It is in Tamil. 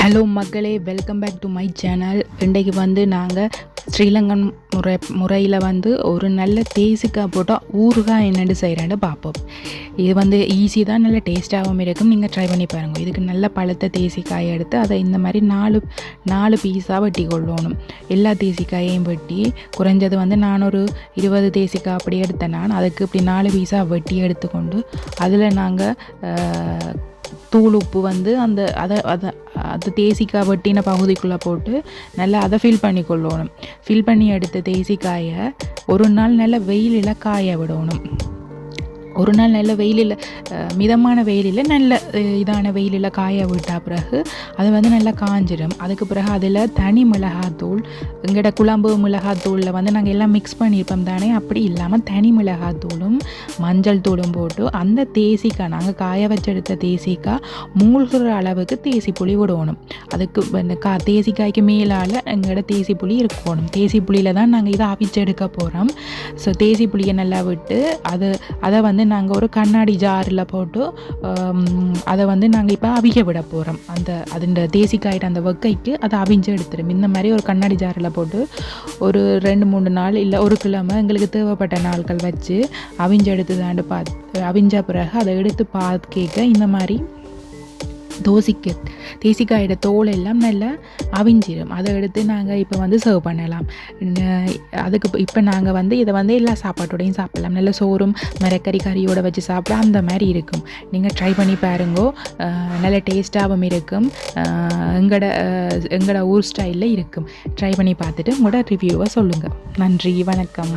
ஹலோ மக்களே welcome back to my channel இன்றைக்கு வந்து நாங்கள் ஸ்ரீலங்கன் முறை முறையில் வந்து ஒரு நல்ல தேசிக்காய் போட்டால் ஊறுகாய் என்னென்னு செய்கிறேன்னு பார்ப்போம். இது வந்து ஈஸி தான் நல்ல டேஸ்ட்டாகவும் இருக்கும். நீங்கள் ட்ரை பண்ணி பாருங்கள் இதுக்கு நல்ல பழுத்த தேசிக்காயை எடுத்து அதை இந்த மாதிரி நாலு நாலு பீஸாக வெட்டி கொள்ளணும். எல்லா தேசிக்காயையும் வெட்டி குறைஞ்சது வந்து நான் ஒரு இருபது தேசிக்காய் அப்படி எடுத்தேன். நான் அதுக்கு இப்படி நாலு பீஸாக வெட்டி எடுத்துக்கொண்டு அதில் நாங்கள் தூள் உப்பு வந்து அந்த அதை அதை அது தேசிக்காய் வெட்டின பகுதிக்குள்ளே போட்டு நல்லா அதை ஃபில் பண்ணி கொள்ளணும் ஃபில் பண்ணி எடுத்த தேசிக்காயை ஒரு நாள் நல்லா வெயிலில் காய விடணும். ஒரு நாள் நல்ல வெயிலில் மிதமான வெயிலில் நல்ல இதான வெயிலில் காய விட்டா பிறகு அது வந்து நல்லா காஞ்சிடும் அதுக்கு பிறகு அதில் தனி மிளகாத்தூள் எங்கள்ட குழம்பு மிளகாத்தூளில் வந்து நாங்கள் எல்லாம் மிக்ஸ் பண்ணியிருப்போம் தானே அப்படி இல்லாமல் தனி மிளகாத்தூளும் மஞ்சள் தூளும் போட்டு அந்த தேசிக்காய் நாங்கள் காய வச்செடுத்த தேசிக்காய் மூழ்கிற அளவுக்கு தேசி புளி விடணும். அதுக்கு வந்து கா தேசிக்காய்க்கு மேலால் எங்களோட தேசி புளி இருக்கணும். தேசி புளியில் தான் நாங்கள் இதை அவிச்செடுக்க போகிறோம் ஸோ தேசி புளியை நல்லா விட்டு அது அதை வந்து நாங்கள் ஒரு கண்ணாடி ஜாரில் போட்டு அதை வந்து நாங்கள் இப்போ அவிய விட போகிறோம் அந்த அதுண்ட தேசிக்காயிட்ட அந்த வெக்கைக்கு அதை அவிஞ்சு எடுத்துரும். இந்த மாதிரி ஒரு கண்ணாடி ஜாரில் போட்டு ஒரு ரெண்டு மூணு நாள் இல்லை ஒரு கிழமை எங்களுக்கு தேவைப்பட்ட நாட்கள் வச்சு அவிஞ்சு எடுத்து தாண்டு பார்த்து அவிஞ்ச பிறகு அதை எடுத்து பார்த்து கேட்க இந்த மாதிரி தோசைக்கு தேசிக்காயோட தோல் எல்லாம் நல்லா அவிஞ்சிடும் அதை எடுத்து நாங்கள் இப்போ வந்து சர்வ் பண்ணலாம். அதுக்கு இப்போ நாங்கள் வந்து இதை வந்து எல்லா சாப்பாட்டோடையும் சாப்பிடலாம். நல்ல சோறும் மரக்கறி கறியோட வச்சு சாப்பிட அந்த மாதிரி இருக்கும். நீங்கள் ட்ரை பண்ணி பாருங்கோ. நல்ல டேஸ்ட்டாகவும் இருக்கும். எங்களோட எங்களோட ஊர் ஸ்டைலில் இருக்கும். ட்ரை பண்ணி பார்த்துட்டு உங்களோட ரிவ்யூவை சொல்லுங்கள் நன்றி வணக்கம்.